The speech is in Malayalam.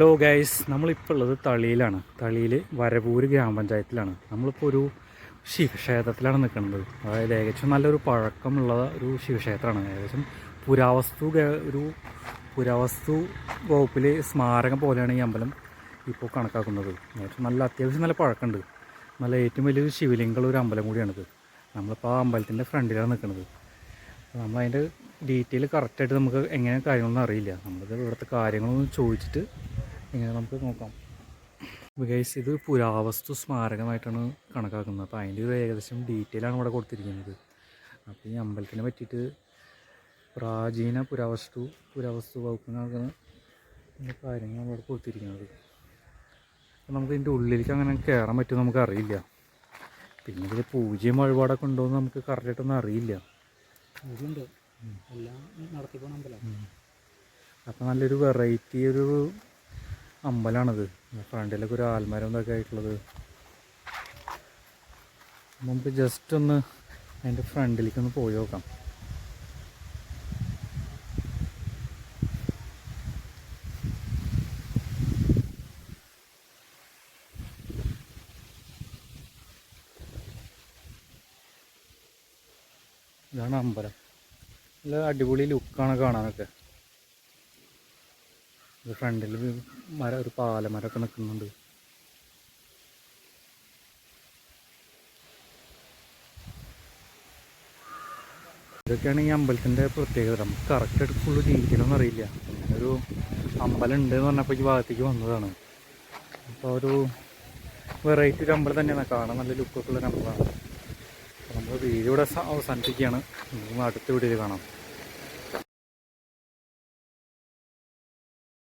ഹലോ ഗൈസ് നമ്മളിപ്പോൾ ഉള്ളത് തളിയിലാണ്. തളിയിൽ വരവൂര് ഗ്രാമപഞ്ചായത്തിലാണ്. നമ്മളിപ്പോൾ ഒരു ശിവക്ഷേത്രത്തിലാണ് നിൽക്കുന്നത് അതായത് ഏകദേശം നല്ലൊരു പഴക്കമുള്ള ഒരു ശിവക്ഷേത്രമാണ്. ഏകദേശം പുരാവസ്തു ഒരു പുരാവസ്തു വകുപ്പിലെ സ്മാരകം പോലെയാണ് ഈ അമ്പലം ഇപ്പോൾ കണക്കാക്കുന്നത്. ഏകദേശം നല്ല അത്യാവശ്യം നല്ല പഴക്കമുണ്ട്. നല്ല ഏറ്റവും വലിയൊരു ശിവലിംഗമുള്ള ഒരു അമ്പലം കൂടിയാണിത്. നമ്മളിപ്പോൾ ആ അമ്പലത്തിന്റെ ഫ്രണ്ടിലാണ് നിൽക്കുന്നത് നമ്മളതിന്റെ ഡീറ്റെയിൽ കറക്റ്റായിട്ട് നമുക്ക് എങ്ങനെ കാര്യങ്ങളൊന്നും അറിയില്ല. നമ്മളിത് ഇവിടുത്തെ കാര്യങ്ങളൊന്നും ചോദിച്ചിട്ട് എങ്ങനെ നമുക്ക് നോക്കാം. ഗൈസ് ഇത് പുരാവസ്തു സ്മാരകമായിട്ടാണ് കണക്കാക്കുന്നത്. അപ്പോൾ അതിന്റെ ഒരു ഏകദേശം ഡീറ്റെയിലാണ് ഇവിടെ കൊടുത്തിരിക്കുന്നത്. അപ്പോൾ ഈ അമ്പലത്തിനെ പറ്റിയിട്ട് പ്രാചീന പുരാവസ്തു പുരാവസ്തു വകുപ്പിന് നടക്കുന്ന കാര്യങ്ങളാണ് ഇവിടെ കൊടുത്തിരിക്കുന്നത്. നമുക്ക് ഇതിന്റെ ഉള്ളിലേക്ക് അങ്ങനെ കയറാൻ പറ്റുമോ നമുക്ക് അറിയില്ല. പിന്നെ ഇതിൽ പൂജയും വഴിപാടൊക്കെ ഉണ്ടോ എന്ന് നമുക്ക് കറക്റ്റായിട്ടൊന്നും അറിയില്ല. എല്ലാം അമ്പലം. അപ്പോൾ നല്ലൊരു വെറൈറ്റി ഒരു അമ്പലമാണത് ഫ്രണ്ടിലൊക്കെ ഒരു ആൽമരം ഇതൊക്കെ ആയിട്ടുള്ളത്. നമുക്ക് ജസ്റ്റ് ഒന്ന് അതിന്റെ ഫ്രണ്ടിലേക്ക് ഒന്ന് പോയി നോക്കാം. ഇതാണ് അമ്പലം. നല്ല അടിപൊളി ലുക്കാണ് കാണാനൊക്കെ. ഇത് ഫ്രണ്ടിൽ മര ഒരു പാലമരമൊക്കെ നിൽക്കുന്നുണ്ട്. ഇതൊക്കെയാണ് ഈ അമ്പലത്തിന്റെ പ്രത്യേകത. നമുക്ക് കറക്റ്റായിട്ട് ഫുള്ള് ജീവിക്കണമെന്ന് അറിയില്ല. ഒരു അമ്പലം ഉണ്ട് എന്ന് പറഞ്ഞപ്പോൾ ഈ ഭാഗത്തേക്ക് വന്നതാണ്. അപ്പോൾ ഒരു വെറൈറ്റി ഒരു അമ്പലം തന്നെയാണ്. കാണാൻ നല്ല ലുക്കൊക്കെ ഉള്ളൊരു അമ്പലമാണ്. നമ്മൾ വീഡിയോ ഇവിടെ അവസാനിപ്പിക്കുകയാണ്. നമുക്ക് അടുത്ത വീഡിയോയിൽ കാണാം.